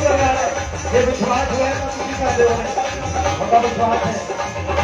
ਪਾਉਂਦੀਆਂ ਇਹੋ ਜੇ ਵਿਸ਼ਵਾਸ ਹੋਇਆ ਤਾਂ ਤੁਸੀਂ ਕਰਦੇ ਹੋ। ਤੁਹਾਡਾ ਵਿਸ਼ਵਾਸ ਹੈ।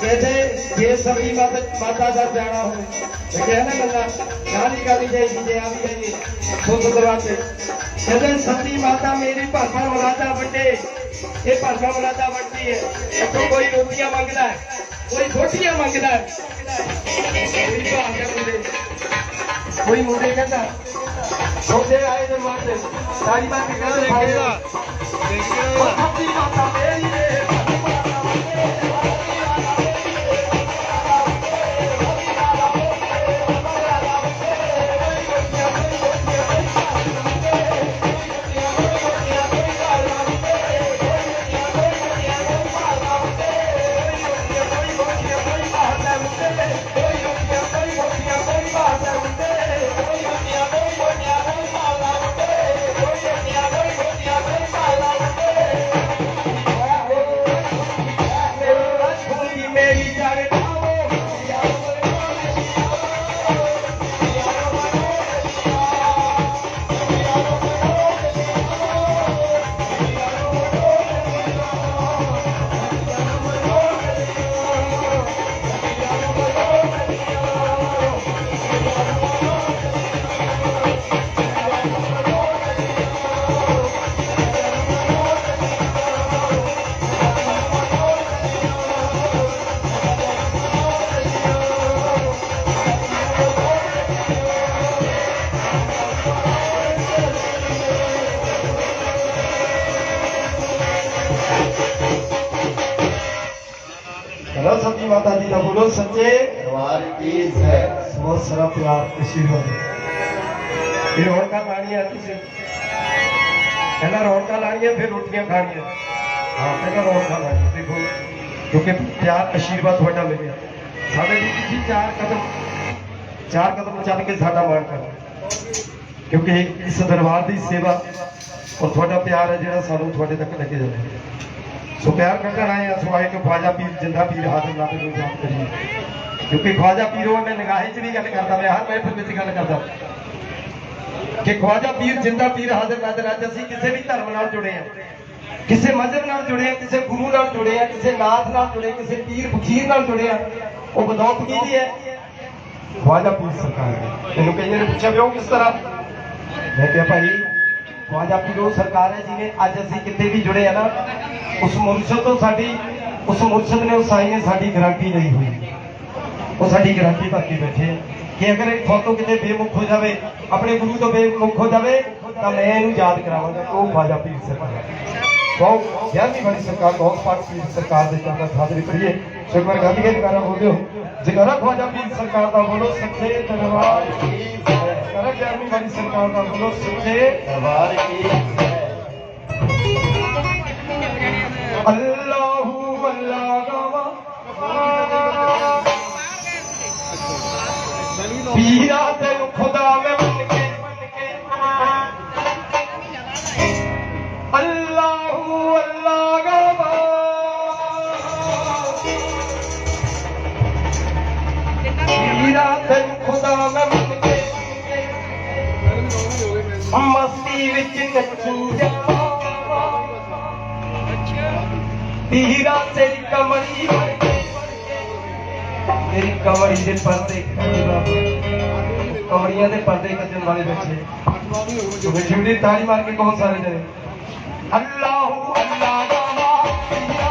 ਕਹਿੰਦੇ ਜੇ ਸਭੀ ਮਾਤਾ ਦਾ ਜਾਣਾ ਹੋਵੇ, ਤੇ ਕਹਿੰਦਾ ਗੱਲਾਂ ਗਾਲੀ ਗਾਲੀ ਜਾਈਦੀ ਜੇ ਆ ਵੀ ਜਾਈਏ ਸੁੱਤ ਦਰਵਾਜ਼ੇ। ਕਹਿੰਦੇ ਸਤੀ ਮਾਤਾ ਮੇਰੀ ਭਾਸ਼ਾ ਵਲਾਦਾ ਵੱਡੇ। ਇਹ ਭਾਸ਼ਾ ਵਲਾਦਾ ਵੱਡੀ ਹੈ। ਇੱਥੋਂ ਕੋਈ ਰੋਟੀਆਂ ਮੰਗਦਾ ਹੈ, ਕੋਈ ਛੋਟੀਆਂ ਮੰਗਦਾ ਹੈ। ਕੋਈ ਮੁੰਡੇ ਕਹਿੰਦਾ ਛੋਟੇ ਆਏ ਦੇ ਮਾਤੇ ਸਾਰੀ ਬਾਤ ਕਹਿੰਦੇ ਦੇਖੇਗਾ ਦੇਖੇਗਾ ਸੱਚੀ ਮਾਤਾ ਮੇਰੀ ಆಶೀರ್ವಾದ ਇਹ ਰੌਣਕਾਂ ਲਾਣੀਆਂ ਫਿਰ। ਰੋਟੀਆਂ ਖਾਣੀਆਂ। ਹਾਂ, ਪਹਿਲਾਂ ਰੌਣਕਾਂ ਲਾਣੀਆਂ। ਦੇਖੋ, ਕਿਉਂਕਿ ਪਿਆਰ ਆਸ਼ੀਰਵਾਦ ਤੁਹਾਡਾ ਮਿਲਿਆ। ਸਾਡੇ ਲਈ ਤੁਸੀਂ ਚਾਰ ਕਦਮ ਚਾਰ ਕਦਮ ਚੱਲ ਕੇ ਸਾਡਾ ਮਾਣ ਕਰਨਾ ਕਿਉਂਕਿ ਇਸ ਦਰਬਾਰ ਦੀ ਸੇਵਾ ਔਰ ਤੁਹਾਡਾ ਪਿਆਰ ਹੈ ਜਿਹੜਾ ਸਾਨੂੰ ਤੁਹਾਡੇ ਤੱਕ ਲੈ ਕੇ ਜਾਂਦਾ ਸੋ ਪਿਆਰ ਕਰਦਾ ਰਹੇ ਆ ਸੋ ਆਏ ਕਿ ਫਾਜ਼ਾ ਪੀਰ, ਜਿੰਦਾ ਪੀਰ, ਹਾਜ਼ਰ ਨਾ ਤੇ ਜਾਨ ਕਰੀ ਕਿਉਂਕਿ ਖਵਾਜਾ ਪੀਰੋ ਮੈਂ ਨਿਗਾਹੇ 'ਚ ਵੀ ਗੱਲ ਕਰਦਾ ਮੈਂ ਹਰ ਮਹਿਫਿਲ ਵਿੱਚ ਗੱਲ ਕਰਦਾ ਕਿ ਖਵਾਜਾ ਪੀਰ ਜਿੰਦਾ ਪੀਰ ਹਾਜ਼ਰ ਨਾਜ਼ਰ ਅੱਜ ਅਸੀਂ ਕਿਸੇ ਵੀ ਧਰਮ ਨਾਲ ਜੁੜੇ ਆ ਕਿਸੇ ਮਜ਼ਹਬ ਨਾਲ ਜੁੜੇ ਆ ਕਿਸੇ ਗੁਰੂ ਨਾਲ ਜੁੜੇ ਆ ਕਿਸੇ ਨਾਥ ਨਾਲ ਜੁੜੇ ਕਿਸੇ ਪੀਰ ਫਕੀਰ ਨਾਲ ਜੁੜੇ ਆ ਉਹ ਬਦੌਲਤ ਕਿਹਦੀ ਹੈ ਖਵਾਜਾ ਪੀਰ ਸਰਕਾਰ ਦੀ ਮੈਨੂੰ ਕਈਆਂ ਨੇ ਪੁੱਛਿਆ ਵੀ ਉਹ ਕਿਸ ਤਰ੍ਹਾਂ? ਮੈਂ ਕਿਹਾ ਭਾਈ ਖਵਾਜਾ ਪੀਰੋ ਸਰਕਾਰ ਹੈ ਜਿਵੇਂ ਅੱਜ ਅਸੀਂ ਕਿਤੇ ਵੀ ਜੁੜੇ ਆ ਨਾ, ਉਸ ਮੁਰਸ਼ਦ ਤੋਂ ਸਾਡੀ, ਉਸ ਮੁਰਸ਼ਦ ਨੇ, ਉਸ ਸਾਈ ਨੇ ਸਾਡੀ ਗਾਰੰਟੀ ਲਈ ਹੋਈ। ਉਹ ਸਾਡੀ ਗਰੰਟੀ ਭਰ ਕੇ ਬੈਠੇ ਕਿ ਅਗਰ ਇਹ ਤੋਂ ਕਿਤੇ ਬੇਮੁਖ ਹੋ ਜਾਵੇ, ਆਪਣੇ ਗੁਰੂ ਤੋਂ ਬੇਮੁਖ ਹੋ ਜਾਵੇ, ਤਾਂ ਮੈਂ ਇਹਨੂੰ ਯਾਦ ਕਰਾਵਾਂਗਾ। ਉਹ ਖਾਜਾ ਪੀਰ ਸਰਕਾਰ ਬਹੁਤ ਗਿਆਨੀ ਵਾਲੀ ਸਰਕਾਰ, ਬਹੁਤ ਪਾਠ ਪੀਰ ਸਰਕਾਰ ਦੇ ਚਾਹਤਾ ਸਾਧਰੀ ਕਰੀਏ। ਸ਼ੁਕਰ ਗਾਂਧੀ ਜੀ ਕਰਾ ਬੋਲਿਓ ਜਗਰਾ ਖਵਾਜਾ ਪੀਰ ਸਰਕਾਰ ਦਾ ਬੋਲੋ, ਸੱਚੇ ਦਰਬਾਰ ਕੀ ਜਗਰਾ ਗਿਆਨੀ ਵਾਲੀ ਸਰਕਾਰ ਦਾ ਬੋਲੋ, ਸੱਚੇ ਦਰਬਾਰ ਕੀ ਅੱਲਾ ਪੀਰਾ ਤੇ ਖੁਦਾ ਮੈਂ ਮੰਨ ਕੇ ਅੱਲਾਹੂ ਅੱਲਾ ਗਵਾ ਪੀਰਾ ਤੇ ਖੁਦਾ ਮੈਂ ਮੰਨ ਕੇ ਮਸਤੀ ਵਿੱਚ ਨੱਚੀ ਜਾਵਾਂ ਪੀਰਾ ਤੇਰੀ ਕਮੜੀ ਤੇਰੀ ਕਮੜੀ ਦੇ ਪਰਦੇ ਕਮੜੀਆਂ ਦੇ ਪਰਦੇ ਕੱਢਣ ਵਾਲੇ ਬੱਚੇ ਜੋ ਜਿਉਂਦੀ ਤਾਲੀ ਮਾਰ ਕੇ ਕੌਣ ਸਾਰੇ ਜਣੇ? ਅੱਲਾਹੂ ਅੱਲਾ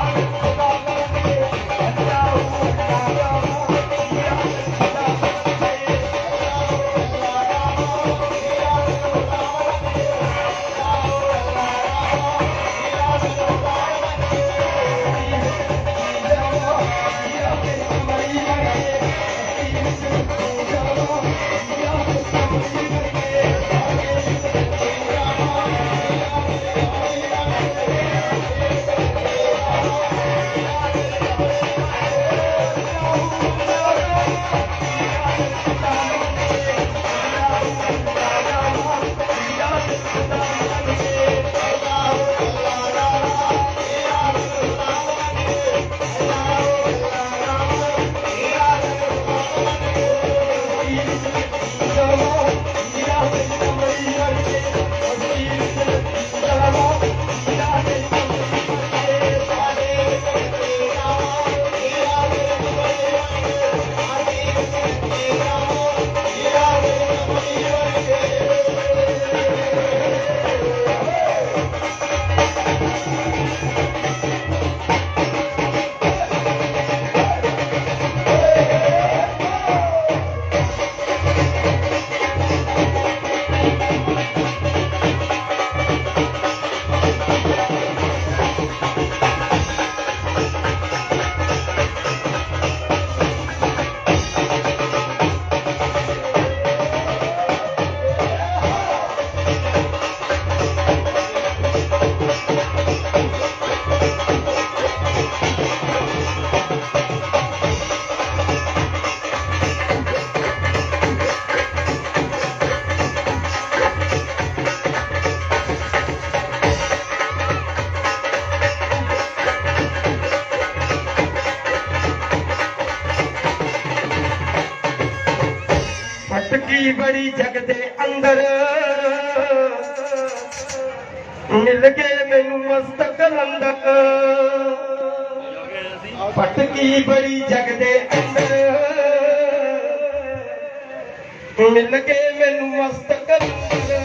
ਭਟਕੀ ਬੜੀ ਜਗ ਦੇ ਅੰਦਰ ਮਿਲ ਗਏ ਮੈਨੂੰ ਮਸਤਕ ਕਲੰਦਰ ਭਟਕੀ ਬੜੀ ਜਗ ਦੇ ਅੰਦਰ? ਮਿਲ ਗਏ ਮੈਨੂੰ ਮਸਤਕ ਕਲੰਦਰ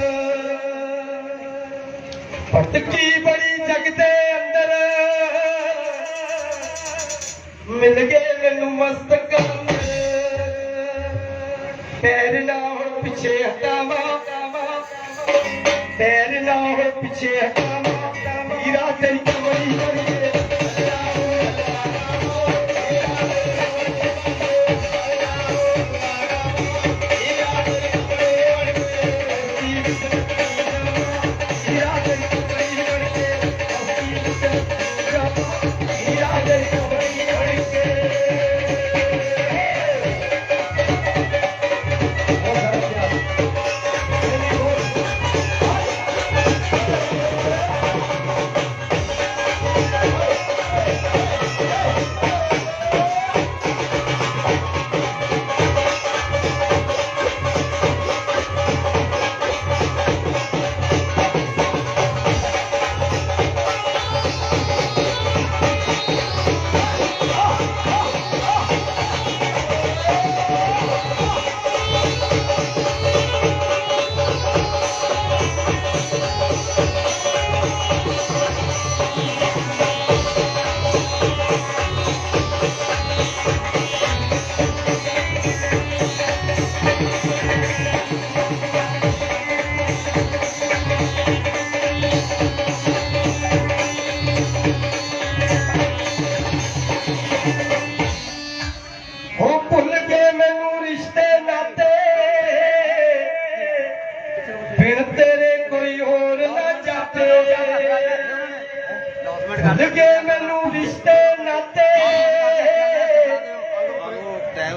ਭਟਕੀ ਬੜੀ ਜਗ ਦੇ ਅੰਦਰ? ਮਿਲ ਗਏ ਮੈਨੂੰ ਮਸਤਕ ਕਲੰਦਰ ਪੈਰ ਨਾ ਹੁਣ ਪਿੱਛੇ ਹਟਾਵਾ। ਪੈਰ ਨਾ ਹੁਣ ਪਿੱਛੇ ਹਟਾਵਾ ਹੀਰਾ ਤੇਰੀ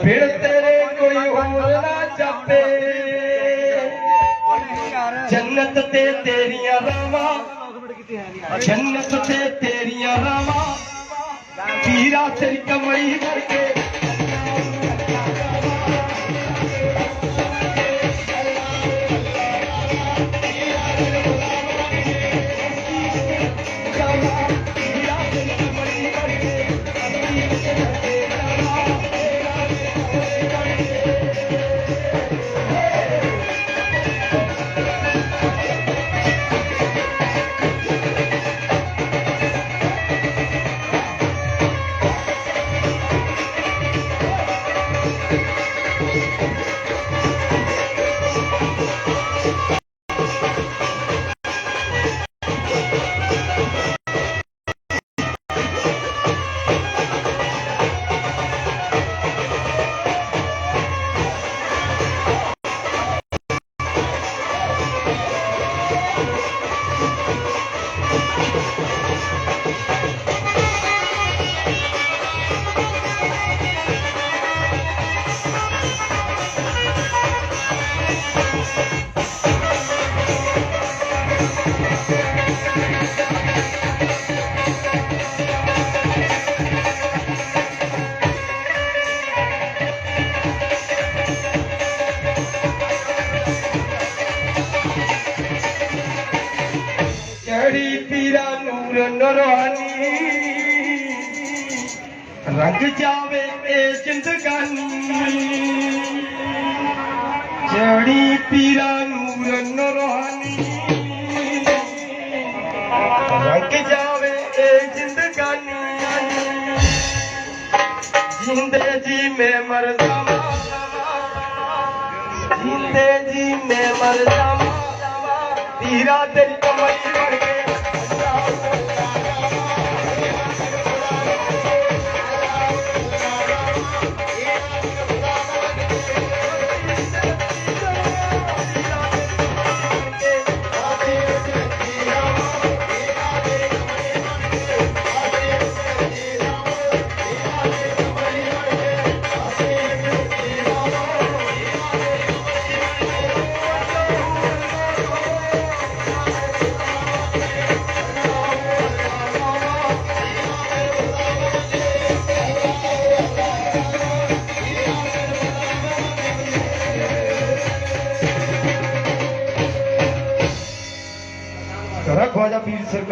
ਬਿਨ ਤੇਰੇ ਕੋਈ ਹੋਰ ਨਾ ਜਾਪੇ। ਜੰਨਤ ਤੇ ਤੇਰੀਆਂ ਰਾਵਾਂ, ਜੰਨਤ ਤੇ ਤੇਰੀਆਂ ਰਾਵਾਂ। ਪੀਰਾ ਤੇਰੀ ਕਮਾਈ ਕਰਕੇ ਰੰਗ ਜਾਵੇ ਇਹ ਜ਼ਿੰਦਗਾਨੀ। ਚੜੀ ਪੀਰਾ ਨੂਰ ਨੁਰਾਨੀ ਰੰਗ ਜਾਵੇ ਇਹ ਜ਼ਿੰਦਗਾਨੀ। ਜਿੰਦੇ ਜੀ ਮੈਂ ਮਰ ਜਾਵਾਂ। ਜਿੰਦੇ ਜੀ ਮੈਂ ਮਰ ਜਾਵਾਂ। ਤੀਰਾ ਤੇਰੀ ਕਮਾਈ ਬਣ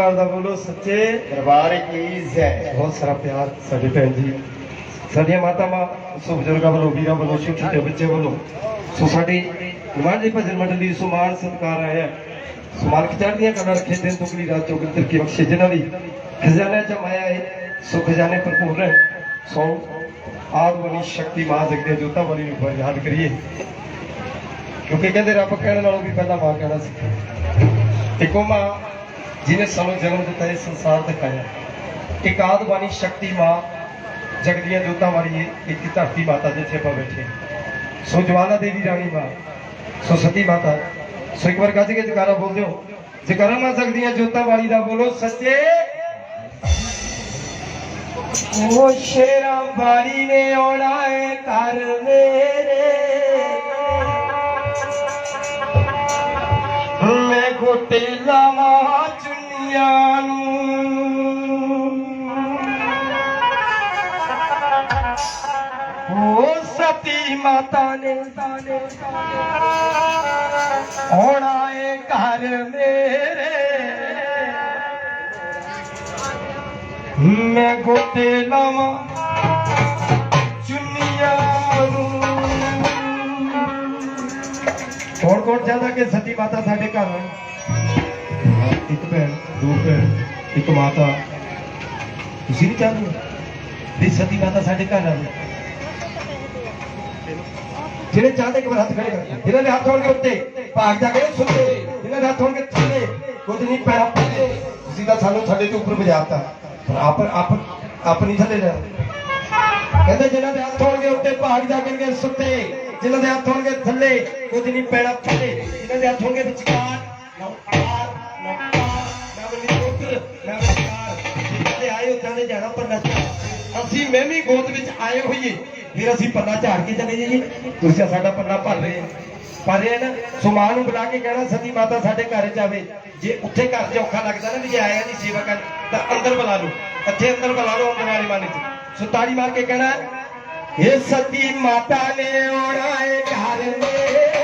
ਸਰਕਾਰ ਦਾ ਬੋਲੋ ਸੱਚੇ ਦਰਬਾਰ ਕੀ ਜੈ ਬਹੁਤ ਸਾਰਾ ਪਿਆਰ ਸਾਡੇ ਭੈਣ ਜੀ। ਸਾਡੀਆਂ ਮਾਤਾਵਾਂ ਸੋ ਬਜ਼ੁਰਗਾਂ ਵੱਲੋਂ ਵੀਰਾਂ ਵੱਲੋਂ ਛੋਟੇ ਬੱਚੇ ਵੱਲੋਂ ਸੋ ਸਾਡੀ ਦੀ ਭਜਨ ਮੰਡਲੀ ਸੁਮਾਨ ਸਤਕਾਰ ਆਇਆ। ਸੋ ਮਾਲਕ ਚੜ੍ਹਦੀਆਂ ਕਲਾ ਰੱਖੇ ਦਿਨ ਤੁਕੜੀ ਰਾਤ ਚੌਗਣ ਤਰੱਕੀ ਬਖਸ਼ੇ ਜਿਨ੍ਹਾਂ ਦੀ ਖਜ਼ਾਨੇ ਚ ਮਾਇਆ ਹੈ ਸੋ ਖਜ਼ਾਨੇ ਭਰਪੂਰ ਰਹੇ ਸੋ ਆਦ ਬਣੀ ਸ਼ਕਤੀ ਮਾਂ ਜਗਦੇ ਜੋਤਾ ਵਾਲੀ ਨੂੰ ਇੱਕ ਯਾਦ ਕਰੀਏ। ਕਿਉਂਕਿ ਕਹਿੰਦੇ ਰੱਬ ਕਹਿਣ ਨਾਲੋਂ ਵੀ ਪਹਿਲਾਂ ਮਾਂ ਕਹਿਣਾ ਸੀ। ਇੱਕੋ ਮਾਂ ਜਿਹਨੇ ਸਾਨੂੰ ਜਨਮ ਦਿੱਤਾ ਇਹ ਸੰਸਾਰ ਦਿਖਾਇਆ। ਇੱਕ ਬਾਣੀ ਸ਼ਕਤੀ ਮਾਂ ਜਗਦੀਆਂ ਜੋਤਾਂ ਵਾਲੀ ਇੱਕ ਧਰਤੀ ਮਾਤਾ ਜਿੱਥੇ ਆਪਾਂ ਬੈਠੇ ਸੋ ਜਵਾਲਾ ਦੇਵੀ ਰਾਣੀ ਮਾਂ, ਸੋ ਸਤੀ ਮਾਤਾ। ਸੋ ਇੱਕ ਵਾਰ ਗੱਜ ਕੇ ਜਕਾਰਾ ਬੋਲ ਦਿਓ ਜਕਾਰਾ ਮਾਂ ਜਗਦੀਆਂ ਜੋਤਾਂ ਵਾਲੀ ਦਾ ਬੋਲੋ, ਸੱਚੇ ਉਹ ਸ਼ੇਰਾਂ ਬਾਰੀ ਨੇ ਆਉਣਾ ਏ ਘਰ ਮੇਰੇ। ਮੈਂ ਗੋਟੇ ਲਾਵਾਂ ਚੁੰਨੀਆਂ ਨੂੰ। ਸਤੀ ਮਾਤਾ ਨੇ ਆਉਣਾ ਏ ਘਰ ਮੇਰੇ। ਮੈਂ ਗੋਟੇ ਲਾਵਾਂ ਕੌਣ ਕੌਣ ਚਾਹੁੰਦਾ ਕਿ ਸਤੀ ਮਾਤਾ ਸਾਡੇ ਘਰ ਆਏ ਇੱਕ ਭੈਣ, ਦੋ ਭੈਣ, ਇੱਕ ਮਾਤਾ। ਤੁਸੀਂ ਨਹੀਂ ਚਾਹੁੰਦੇ ਵੀ ਸਤੀ ਮਾਤਾ ਸਾਡੇ ਘਰ ਆਵੇ। ਜਿਹੜੇ ਚਾਹਦੇ ਕਿ ਹੱਥ ਖੜੇ ਕਰ। ਇਹਨਾਂ ਦੇ ਹੱਥ ਹੋਣਗੇ ਉੱਤੇ, ਭਾਗ ਜਾ ਕੇ ਸੁਣਦੇ ਇਹਨਾਂ ਦੇ ਹੱਥ ਹੋਣਗੇ ਥੱਲੇ, ਕੁਝ ਨਹੀਂ ਪੈਰਾਂ ਪੱਲੇ ਤੁਸੀਂ ਤਾਂ ਸਾਨੂੰ ਥੱਲੇ ਤੋਂ ਉੱਪਰ ਵਜਾਤਾ ਪਰ ਆਪ ਆਪ ਆਪਣੀ ਥੱਲੇ ਜਾ ਕਹਿੰਦੇ ਜਿਹਨਾਂ ਦੇ ਹੱਥ ਹੋਣਗੇ ਉੱਤੇ, ਭਾਗ ਜਾ ਕੇ ਸੁੱਤੇ। ਜਿਹਨਾਂ ਦੇ ਹੱਥ ਹੋਣਗੇ ਥੱਲੇ, ਕੁਝ ਨਹੀਂ ਪੈਣਾ ਥੱਲੇ ਜਿਹਨਾਂ ਦੇ ਹੱਥ ਹੋਣਗੇ ਵਿਚਕਾਰ ਨੌਕਾਰ ਨੌਕਾਰ ਜਿਨ੍ਹਾਂ ਦੇ ਜਾਣਾ ਪੰਨਾ ਝਾੜ। ਅਸੀਂ ਮੈਂ ਵੀ ਗੋਦ ਵਿੱਚ ਆਏ ਹੋਈਏ। ਫਿਰ ਅਸੀਂ ਪੰਨਾ ਝਾੜ ਕੇ ਚਲੇ ਜਾਈਏ। ਤੁਸੀਂ ਸਾਡਾ ਪੰਨਾ ਭਰ ਰਹੇ ਪਰ ਇਹ ਨਾ ਸੁਮਾਨ ਨੂੰ ਬੁਲਾ ਕੇ ਕਹਿਣਾ, ਸਤੀ ਮਾਤਾ ਸਾਡੇ ਘਰ ਚ ਆਵੇ ਜੇ ਉੱਥੇ ਘਰ 'ਚ ਔਖਾ ਲੱਗਦਾ ਨਾ ਵੀ ਜੇ ਆਇਆ ਨਹੀਂ ਸੇਵਾ ਕਰਨ, ਤਾਂ ਅੰਦਰ ਬੁਲਾ ਲਓ। ਇੱਥੇ ਅੰਦਰ ਬੁਲਾ ਲਓ ਅੰਦਰ ਵਾਲੀ ਮਾਨੇ ਚ। ਸੋ ਮਾਰ ਕੇ ਕਹਿਣਾ ਇਹ ਸਤੀ ਮਾਤਾ ਨੇ ਆਉਣਾ ਏ ਘਰ ਮੇ